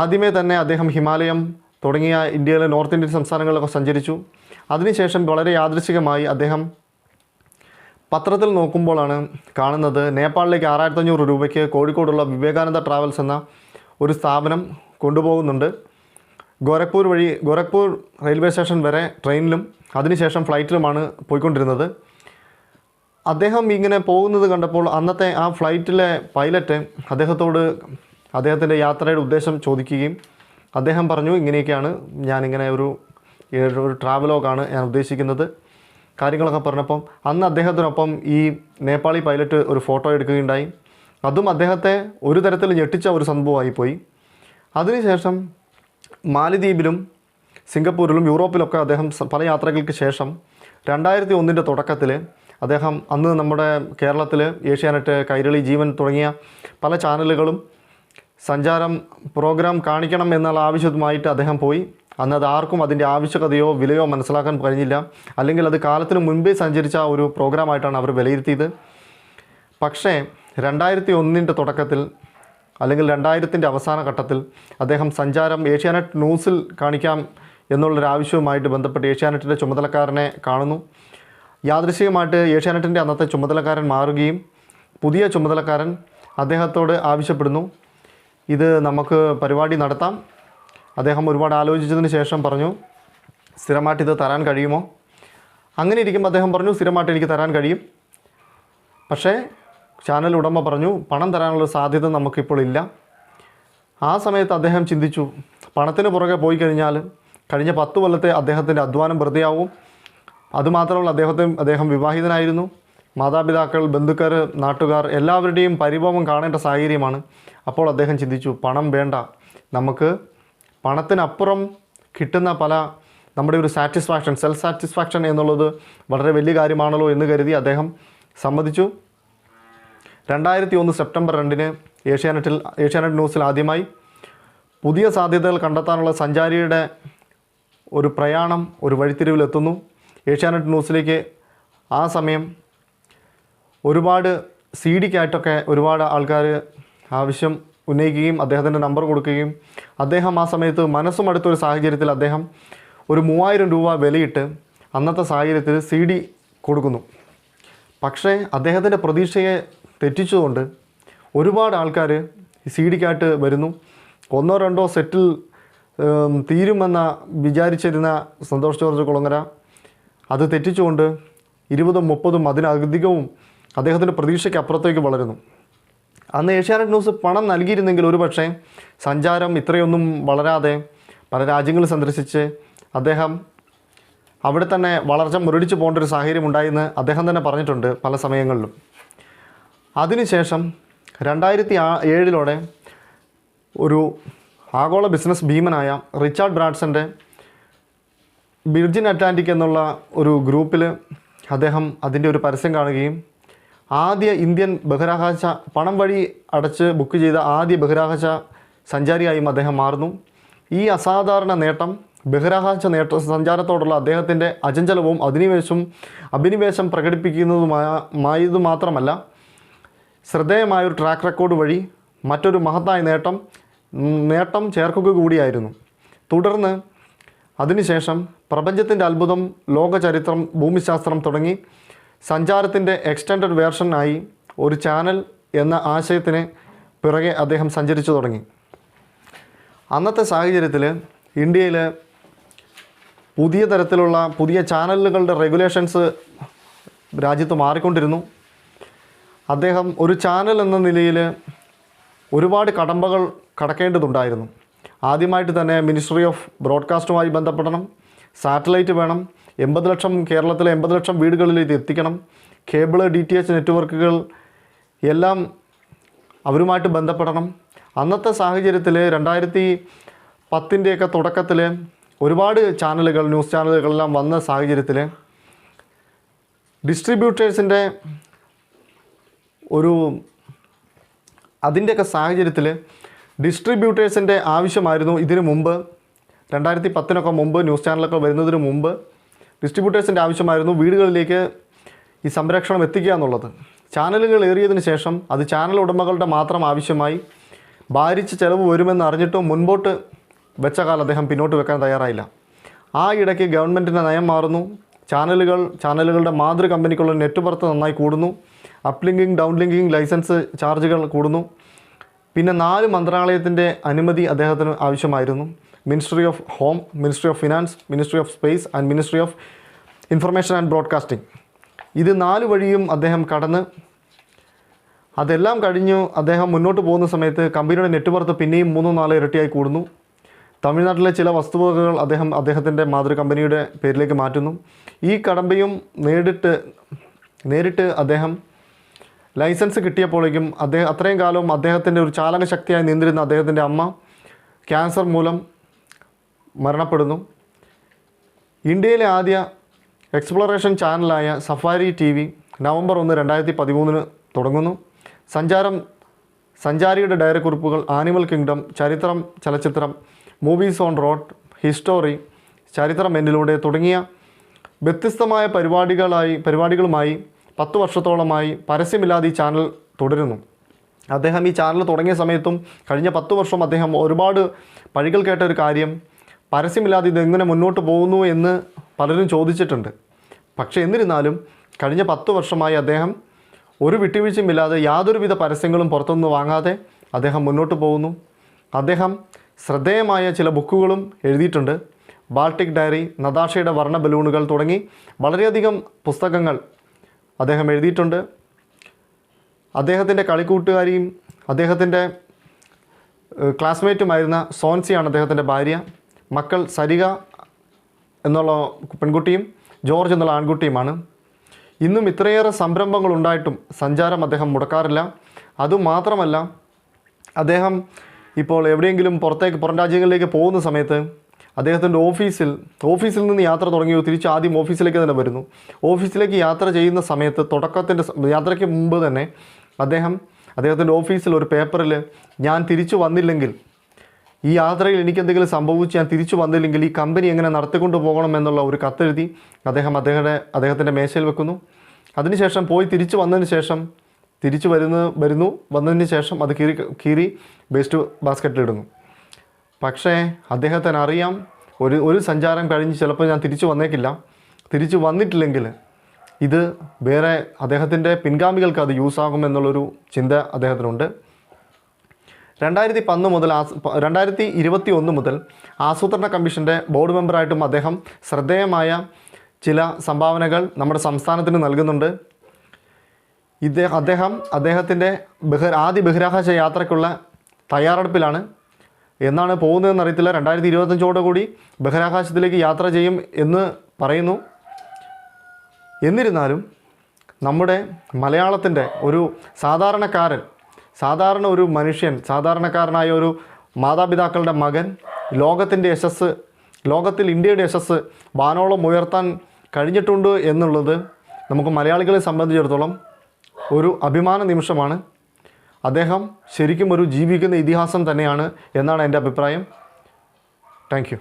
ആദ്യമേ തന്നെ അദ്ദേഹം ഹിമാലയം തുടങ്ങിയ ഇന്ത്യയിലെ നോർത്ത് ഇന്ത്യൻ സംസ്ഥാനങ്ങളിലൊക്കെ സഞ്ചരിച്ചു. അതിനുശേഷം വളരെ യാദൃശികമായി അദ്ദേഹം പത്രത്തിൽ നോക്കുമ്പോഴാണ് കാണുന്നത് നേപ്പാളിലേക്ക് ആറായിരത്തി അഞ്ഞൂറ് രൂപയ്ക്ക് കോഴിക്കോടുള്ള വിവേകാനന്ദ ട്രാവൽസ് എന്ന ഒരു സ്ഥാപനം കൊണ്ടുപോകുന്നുണ്ട്. ഗോരഖ്പൂർ വഴി ഗോരഖ്പൂർ റെയിൽവേ സ്റ്റേഷൻ വരെ ട്രെയിനിലും അതിനുശേഷം ഫ്ലൈറ്റിലുമാണ് പോയിക്കൊണ്ടിരുന്നത്. അദ്ദേഹം ഇങ്ങനെ പോകുന്നത് കണ്ടപ്പോൾ അന്നത്തെ ആ ഫ്ലൈറ്റിലെ പൈലറ്റ് അദ്ദേഹത്തോട് അദ്ദേഹത്തിന്റെ യാത്രയുടെ ഉദ്ദേശം ചോദിക്കുകയും അദ്ദേഹം പറഞ്ഞു ഇങ്ങനെയൊക്കെയാണ് ഞാനിങ്ങനെ ഒരു ഒരു ട്രാവലോഗാണ് ഞാൻ ഉദ്ദേശിക്കുന്നത്. കാര്യങ്ങളൊക്കെ പറഞ്ഞപ്പം അന്ന് അദ്ദേഹത്തിനൊപ്പം ഈ നേപ്പാളി പൈലറ്റ് ഒരു ഫോട്ടോ എടുക്കുകയുണ്ടായി. അതും അദ്ദേഹത്തെ ഒരു തരത്തിൽ ഞെട്ടിച്ച ഒരു സംഭവമായി പോയി. അതിനുശേഷം മാലിദ്വീപിലും സിംഗപ്പൂരിലും യൂറോപ്പിലൊക്കെ അദ്ദേഹം പല യാത്രകൾക്ക് ശേഷം രണ്ടായിരത്തി ഒന്നിന്റെ തുടക്കത്തിൽ അദ്ദേഹം അന്ന് നമ്മുടെ കേരളത്തിൽ ഏഷ്യാനെറ്റ് കൈരളി ജീവൻ തുടങ്ങിയ പല ചാനലുകളും സഞ്ചാരം പ്രോഗ്രാം കാണിക്കണം എന്നുള്ള ആവശ്യവുമായിട്ട് അദ്ദേഹം പോയി. അന്ന് അത് ആർക്കും അതിന്റെ ആവശ്യകതയോ വിലയോ മനസ്സിലാക്കാൻ കഴിഞ്ഞില്ല. അല്ലെങ്കിൽ അത് കാലത്തിന് മുൻപേ സഞ്ചരിച്ച ഒരു പ്രോഗ്രാമായിട്ടാണ് അവർ വിലയിരുത്തിയത്. പക്ഷേ രണ്ടായിരത്തി ഒന്നിന്റെ തുടക്കത്തിൽ അല്ലെങ്കിൽ രണ്ടായിരത്തിന്റെ അവസാന ഘട്ടത്തിൽ അദ്ദേഹം സഞ്ചാരം ഏഷ്യാനെറ്റ് ന്യൂസിൽ കാണിക്കാം എന്നുള്ളൊരു ആവശ്യവുമായിട്ട് ബന്ധപ്പെട്ട് ഏഷ്യാനെറ്റിന്റെ ചുമതലക്കാരനെ കാണുന്നു. യാദൃശികമായിട്ട് ഏഷ്യാനെറ്റിന്റെ അന്നത്തെ ചുമതലക്കാരൻ മാറുകയും പുതിയ ചുമതലക്കാരൻ അദ്ദേഹത്തോട് ആവശ്യപ്പെടുന്നു. ഇത് നമുക്ക് പരിപാടി നടത്താം. അദ്ദേഹം ഒരുപാട് ആലോചിച്ചതിന് ശേഷം പറഞ്ഞു സ്ഥിരമായിട്ട് ഇത് തരാൻ കഴിയുമോ? അങ്ങനെ ഇരിക്കുമ്പോൾ അദ്ദേഹം പറഞ്ഞു സ്ഥിരമായിട്ട് എനിക്ക് തരാൻ കഴിയും. പക്ഷേ ചാനൽ ഉടമ പറഞ്ഞു പണം തരാനുള്ള സാധ്യത നമുക്കിപ്പോൾ ഇല്ല. ആ സമയത്ത് അദ്ദേഹം ചിന്തിച്ചു പണത്തിന് പുറകെ പോയി കഴിഞ്ഞാൽ കഴിഞ്ഞ പത്ത് കൊല്ലത്തെ അദ്ദേഹത്തിന്റെ അധ്വാനം വെറുതെയാവും. അതുമാത്രമല്ല അദ്ദേഹത്തെ അദ്ദേഹം വിവാഹിതനായിരുന്നു. മാതാപിതാക്കൾ ബന്ധുക്കാർ നാട്ടുകാർ എല്ലാവരുടെയും പരിഭവം കാണേണ്ട സാഹചര്യമാണ്. അപ്പോൾ അദ്ദേഹം ചിന്തിച്ചു പണം വേണ്ട. നമുക്ക് പണത്തിനപ്പുറം കിട്ടുന്ന പല നമ്മുടെ ഒരു സാറ്റിസ്ഫാക്ഷൻ സെൽഫ് സാറ്റിസ്ഫാക്ഷൻ എന്നുള്ളത് വളരെ വലിയ കാര്യമാണല്ലോ എന്ന് കരുതി അദ്ദേഹം സമ്മതിച്ചു. രണ്ടായിരത്തി ഒന്ന് സെപ്റ്റംബർ രണ്ടിന് ഏഷ്യാനെറ്റിൽ ഏഷ്യാനെറ്റ് ന്യൂസിൽ ആദ്യമായി പുതിയ സാധ്യതകൾ കണ്ടെത്താനുള്ള സഞ്ചാരിയുടെ ഒരു പ്രയാണം ഒരു വഴിത്തിരിവിലെത്തുന്നു ഏഷ്യാനെറ്റ് ന്യൂസിലേക്ക് ആ സമയം ഒരുപാട് സി ഡിക്കായിട്ടൊക്കെ ഒരുപാട് ആൾക്കാർ ആവശ്യം ഉന്നയിക്കുകയും അദ്ദേഹത്തിന്റെ നമ്പർ കൊടുക്കുകയും അദ്ദേഹം ആ സമയത്ത് മനസ്സും അടുത്തൊരു സാഹചര്യത്തിൽ അദ്ദേഹം ഒരു മൂവായിരം രൂപ വിലയിട്ട് അന്നത്തെ സാഹചര്യത്തിൽ സി ഡി കൊടുക്കുന്നു. പക്ഷേ അദ്ദേഹത്തിന്റെ പ്രതീക്ഷയെ തെറ്റിച്ചുകൊണ്ട് ഒരുപാട് ആൾക്കാർ സി ഡിക്കായിട്ട് വരുന്നു. ഒന്നോ രണ്ടോ സെറ്റിൽ തീരുമെന്ന വിചാരിച്ചിരുന്ന സന്തോഷ് ജോർജ് കുളങ്ങര അത് തെറ്റിച്ചുകൊണ്ട് ഇരുപതും മുപ്പതും അതിനധികവും അദ്ദേഹത്തിന്റെ പ്രതീക്ഷയ്ക്ക് അപ്പുറത്തേക്ക് വളരുന്നു. അന്ന് ഏഷ്യാനെറ്റ് ന്യൂസ് പണം നൽകിയിരുന്നെങ്കിൽ ഒരു പക്ഷേ സഞ്ചാരം ഇത്രയൊന്നും വളരാതെ പല രാജ്യങ്ങൾ സന്ദർശിച്ച് അദ്ദേഹം അവിടെ തന്നെ വളർച്ച മുരടിച്ചു പോകേണ്ട ഒരു സാഹചര്യം ഉണ്ടായെന്ന് അദ്ദേഹം തന്നെ പറഞ്ഞിട്ടുണ്ട് പല സമയങ്ങളിലും. അതിനുശേഷം രണ്ടായിരത്തി ഏഴിലോടെ ഒരു ആഗോള ബിസിനസ് ഭീമനായ റിച്ചാർഡ് ബ്രാഡ്സന്റെ ബിർജിൻ അറ്റ്ലാന്റിക് എന്നുള്ള ഒരു ഗ്രൂപ്പിൽ അദ്ദേഹം അതിന്റെ ഒരു പരസ്യം കാണുകയും ആദ്യ ഇന്ത്യൻ ബഹിരാകാശ പണം വഴി അടച്ച് ബുക്ക് ചെയ്ത ആദ്യ ബഹിരാകാശ സഞ്ചാരിയായും അദ്ദേഹം മാറുന്നു. ഈ അസാധാരണ നേട്ടം ബഹിരാകാശ നേട്ട സഞ്ചാരത്തോടുള്ള അദ്ദേഹത്തിന്റെ അചഞ്ചലവും അധിനിവേശവും അഭിനിവേശം പ്രകടിപ്പിക്കുന്നതുമായത് മാത്രമല്ല ശ്രദ്ധേയമായൊരു ട്രാക്ക് റെക്കോർഡ് വഴി മറ്റൊരു മഹത്തായ നേട്ടം നേട്ടം ചേർക്കുക കൂടിയായിരുന്നു. തുടർന്ന് അതിനുശേഷം പ്രപഞ്ചത്തിന്റെ അത്ഭുതം ലോകചരിത്രം ഭൂമിശാസ്ത്രം തുടങ്ങി. സഞ്ചാരത്തിന്റെ എക്സ്റ്റൻഡഡ് വേർഷനായി ഒരു ചാനൽ എന്ന ആശയത്തിന് പിറകെ അദ്ദേഹം സഞ്ചരിച്ചു തുടങ്ങി. അന്നത്തെ സാഹചര്യത്തിൽ ഇന്ത്യയിൽ പുതിയ തരത്തിലുള്ള പുതിയ ചാനലുകളുടെ റെഗുലേഷൻസ് രാജ്യത്ത് മാറിക്കൊണ്ടിരുന്നു. അദ്ദേഹം ഒരു ചാനൽ എന്ന നിലയിൽ ഒരുപാട് കടമ്പകൾ കടക്കേണ്ടതുണ്ടായിരുന്നു. ആദ്യമായിട്ട് തന്നെ മിനിസ്ട്രി ഓഫ് ബ്രോഡ്കാസ്റ്റുമായി ബന്ധപ്പെടണം. സാറ്റലൈറ്റ് വേണം. എൺപത് ലക്ഷം കേരളത്തിലെ എൺപത് ലക്ഷം വീടുകളിൽ ഇത് എത്തിക്കണം. കേബിൾ ഡി ടി എച്ച് നെറ്റ്വർക്കുകൾ എല്ലാം അവരുമായിട്ട് ബന്ധപ്പെടണം. അന്നത്തെ സാഹചര്യത്തിൽ രണ്ടായിരത്തി പത്തിന്റെയൊക്കെ തുടക്കത്തിൽ ഒരുപാട് ചാനലുകൾ ന്യൂസ് ചാനലുകളെല്ലാം വന്ന സാഹചര്യത്തിൽ ഡിസ്ട്രിബ്യൂട്ടേഴ്സിന്റെ ഒരു അതിന്റെയൊക്കെ സാഹചര്യത്തിൽ ഡിസ്ട്രിബ്യൂട്ടേഴ്സിന്റെ ആവശ്യമായിരുന്നു. ഇതിനു മുമ്പ് രണ്ടായിരത്തി പത്തിനൊക്കെ മുമ്പ് ന്യൂസ് ചാനലൊക്കെ വരുന്നതിന് മുമ്പ് ഡിസ്ട്രിബ്യൂട്ടേഴ്സിന്റെ ആവശ്യമായിരുന്നു വീടുകളിലേക്ക് ഈ സംരക്ഷണം എത്തിക്കുക എന്നുള്ളത്. ചാനലുകൾ ഏറിയതിനു ശേഷം അത് ചാനൽ ഉടമകളുടെ മാത്രം ആവശ്യമായി ഭാരിച്ച് ചിലവ് വരുമെന്ന് അറിഞ്ഞിട്ടും മുൻപോട്ട് വെച്ച കാലം അദ്ദേഹം പിന്നോട്ട് വെക്കാൻ തയ്യാറായില്ല. ആ ഇടയ്ക്ക് ഗവൺമെന്റിന്റെ നയം മാറുന്നു. ചാനലുകൾ ചാനലുകളുടെ മാതൃ കമ്പനിക്കുള്ള നെറ്റ് വർത്ത് നന്നായി കൂടുന്നു. അപ്ലിങ്കിങ് ഡൗൺലിങ്കിങ് ലൈസൻസ് ചാർജുകൾ കൂടുന്നു. പിന്നെ നാല് മന്ത്രാലയത്തിന്റെ അനുമതി അദ്ദേഹത്തിന് ആവശ്യമായിരുന്നു. Ministry of home ministry of finance ministry of space and ministry of information and broadcasting ഇത് നാല് വഴിയും അദ്ദേഹം കടന്ന് അതെല്ലാം കഴിഞ്ഞു അദ്ദേഹം മുന്നോട്ട് പോകുന്ന സമയത്ത് കമ്പനിയുടെ നെറ്റ്വർത്ത് പിന്നെയും മൂന്നോ നാലോ ഇരട്ടിയായി കൂടുന്നു. തമിഴ്നാട്ടിലെ ചില വസ്തുവകകൾ അദ്ദേഹം അദ്ദേഹത്തിന്റെ മാതൃ കമ്പനിയുടെ പേരിലേക്ക് മാറ്റുന്നു. ഈ കടമ്പയും നേരിട്ട് നേരിട്ട് അദ്ദേഹം ലൈസൻസ് കിട്ടിയപ്പോഴേക്കും അദ്ദേഹം അത്രയും കാലവും അദ്ദേഹത്തിന്റെ ഒരു ചാലക ശക്തിയായി നിന്നിരുന്ന അദ്ദേഹത്തിന്റെ അമ്മ ക്യാൻസർ മൂലം മരണപ്പെടുന്നു. ഇന്ത്യയിലെ ആദ്യ എക്സ്പ്ലോറേഷൻ ചാനലായ സഫാരി ടി വി നവംബർ ഒന്ന് രണ്ടായിരത്തി പതിമൂന്നിന് തുടങ്ങുന്നു. സഞ്ചാരം സഞ്ചാരിയുടെ ഡയറി കുറിപ്പുകൾ ആനിമൽ കിങ്ഡം ചരിത്രം ചലച്ചിത്രം മൂവീസ് ഓൺ റോഡ് ഹിസ്റ്റോറി ചരിത്രം എന്നിലൂടെ തുടങ്ങിയ വ്യത്യസ്തമായ പരിപാടികളായി പരിപാടികളുമായി പത്ത് വർഷത്തോളമായി പരസ്യമില്ലാതെ ഈ ചാനൽ തുടരുന്നു. അദ്ദേഹം ഈ ചാനൽ തുടങ്ങിയ സമയത്തും കഴിഞ്ഞ പത്ത് വർഷം അദ്ദേഹം ഒരുപാട് പഴികൾ കേട്ട ഒരു കാര്യം പരസ്യമില്ലാതെ ഇത് എങ്ങനെ മുന്നോട്ട് പോകുന്നു എന്ന് പലരും ചോദിച്ചിട്ടുണ്ട്. പക്ഷേ എന്നിരുന്നാലും കഴിഞ്ഞ പത്ത് വർഷമായി അദ്ദേഹം ഒരു വിട്ടുവീഴ്ചയുമില്ലാതെ യാതൊരുവിധ പരസ്യങ്ങളും പുറത്തുനിന്ന് വാങ്ങാതെ അദ്ദേഹം മുന്നോട്ട് പോകുന്നു. അദ്ദേഹം ശ്രദ്ധേയമായ ചില ബുക്കുകളും എഴുതിയിട്ടുണ്ട്. ബാൾട്ടിക് ഡയറി നദാഷയുടെ വർണ ബലൂണുകൾ തുടങ്ങി വളരെയധികം പുസ്തകങ്ങൾ അദ്ദേഹം എഴുതിയിട്ടുണ്ട്. അദ്ദേഹത്തിന്റെ കളിക്കൂട്ടുകാരിയും അദ്ദേഹത്തിന്റെ ക്ലാസ്മേറ്റുമായിരുന്ന സോൻസിയാണ് അദ്ദേഹത്തിന്റെ ഭാര്യ. മക്കൾ സരിക എന്നുള്ള പെൺകുട്ടിയും ജോർജ് എന്നുള്ള ആൺകുട്ടിയുമാണ്. ഇന്നും ഇത്രയേറെ സംരംഭങ്ങൾ ഉണ്ടായിട്ടും സഞ്ചാരം അദ്ദേഹം മുടക്കാറില്ല. അതുമാത്രമല്ല അദ്ദേഹം ഇപ്പോൾ എവിടെയെങ്കിലും പുറത്തേക്ക് പുറം രാജ്യങ്ങളിലേക്ക് പോകുന്ന സമയത്ത് അദ്ദേഹത്തിന്റെ ഓഫീസിൽ ഓഫീസിൽ നിന്ന് യാത്ര തുടങ്ങിയോ തിരിച്ച് ആദ്യം ഓഫീസിലേക്ക് തന്നെ വരുന്നു. ഓഫീസിലേക്ക് യാത്ര ചെയ്യുന്ന സമയത്ത് തുടക്കത്തിന്റെ യാത്രയ്ക്ക് മുമ്പ് തന്നെ അദ്ദേഹം അദ്ദേഹത്തിന്റെ ഓഫീസിൽ ഒരു പേപ്പറിൽ ഞാൻ തിരിച്ചു വന്നില്ലെങ്കിൽ ഈ യാത്രയിൽ എനിക്ക് എന്തെങ്കിലും സംഭവിച്ച് ഞാൻ തിരിച്ചു വന്നില്ലെങ്കിൽ ഈ കമ്പനി എങ്ങനെ നടത്തിക്കൊണ്ട് പോകണം എന്നുള്ള ഒരു കത്തെഴുതി അദ്ദേഹം അദ്ദേഹത്തെ അദ്ദേഹത്തിന്റെ മേശയിൽ വെക്കുന്നു. അതിനുശേഷം പോയി തിരിച്ചു വന്നതിന് ശേഷം തിരിച്ചു വരുന്ന വരുന്നു. വന്നതിന് ശേഷം അത് കീറി കീറി വേസ്റ്റ് ബാസ്ക്കറ്റിലിടുന്നു. പക്ഷേ അദ്ദേഹത്തിന് അറിയാം ഒരു ഒരു സഞ്ചാരം കഴിഞ്ഞ് ചിലപ്പോൾ ഞാൻ തിരിച്ചു വന്നേക്കില്ല. തിരിച്ചു വന്നിട്ടില്ലെങ്കിൽ ഇത് വേറെ അദ്ദേഹത്തിന്റെ പിൻഗാമികൾക്ക് അത് യൂസ് ആകുമെന്നുള്ളൊരു ചിന്ത അദ്ദേഹത്തിനുണ്ട്. രണ്ടായിരത്തി പന്ന് മുതൽ ആസ് രണ്ടായിരത്തി ഇരുപത്തി ഒന്ന് മുതൽ ആസൂത്രണ കമ്മീഷന്റെ ബോർഡ് മെമ്പറായിട്ടും അദ്ദേഹം ശ്രദ്ധേയമായ ചില സംഭാവനകൾ നമ്മുടെ സംസ്ഥാനത്തിന് നൽകുന്നുണ്ട്. ഇദ്ദേഹം അദ്ദേഹം അദ്ദേഹത്തിന്റെ ബഹ ആദ്യ ബഹിരാകാശ യാത്രയ്ക്കുള്ള തയ്യാറെടുപ്പിലാണ്. എന്നാണ് പോകുന്നതെന്ന് അറിയത്തില്ല. രണ്ടായിരത്തി ഇരുപത്തഞ്ചോടുകൂടി ബഹിരാകാശത്തിലേക്ക് യാത്ര ചെയ്യും എന്ന് പറയുന്നു. എന്നിരുന്നാലും നമ്മുടെ മലയാളത്തിന്റെ ഒരു സാധാരണക്കാരൻ സാധാരണ ഒരു മനുഷ്യൻ സാധാരണക്കാരനായ ഒരു മാതാപിതാക്കളുടെ മകൻ ലോകത്തിന്റെ യശസ് ലോകത്തിൽ ഇന്ത്യയുടെ യശസ് വാനോളം ഉയർത്താൻ കഴിഞ്ഞിട്ടുണ്ട് എന്നുള്ളത് നമുക്ക് മലയാളികളെ സംബന്ധിച്ചിടത്തോളം ഒരു അഭിമാന നിമിഷമാണ്. അദ്ദേഹം ശരിക്കും ഒരു ജീവിക്കുന്ന ഇതിഹാസം തന്നെയാണ് എന്നാണ് എന്റെ അഭിപ്രായം. താങ്ക്